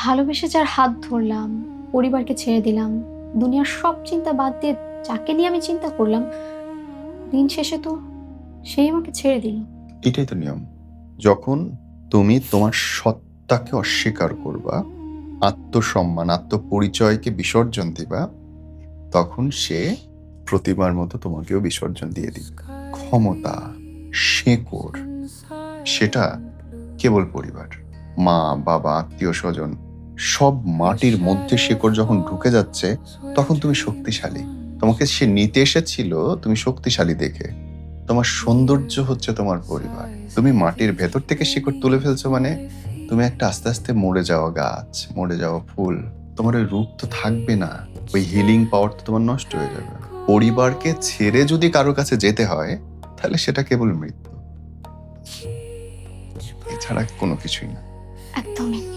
ভালোবেসে যার হাত ধরলাম, পরিবারকে ছেড়ে দিলাম, দুনিয়ার সব চিন্তা বাদ দিয়ে যাকে নিয়ে আমি চিন্তা করলাম, দিন শেষে তো সেই আমাকে ছেড়ে দিল। এটাই তো নিয়ম। যখন তুমি তোমার সত্তাকে অস্বীকার করবা, আত্মসম্মান, আত্মপরিচয়কে বিসর্জন দিবা, তখন সে প্রতিমার মতো তোমাকেও বিসর্জন দিয়ে দিবে। ক্ষমতা, শেকড়, সেটা কেবল পরিবার, মা, বাবা আত্মীয় স্বজন সব মাটির মধ্যে শেকড় যখন ঢুকে যাচ্ছে, তখন তুমি শক্তিশালী। তোমাকে সে নিতে এসেছিল, তুমি শক্তিশালী দেখে। তোমার সৌন্দর্য হচ্ছে তোমার পরিবার। তুমি মাটির ভেতর থেকে শিকড় তুলে ফেলছো মানে তুমি একটা আস্তে আস্তে মরে যাওয়া গাছ, মরে যাওয়া ফুল। তোমার ওই রূপ তো থাকবে না। ওই হিলিং পাওয়ার তো তোমার নষ্ট হয়ে যাবে। পরিবারকে ছেড়ে যদি কারও কাছে যেতে হয়, তাহলে সেটা কেবল মৃত্যু। এছাড়া কোনো কিছুই না। একদমই।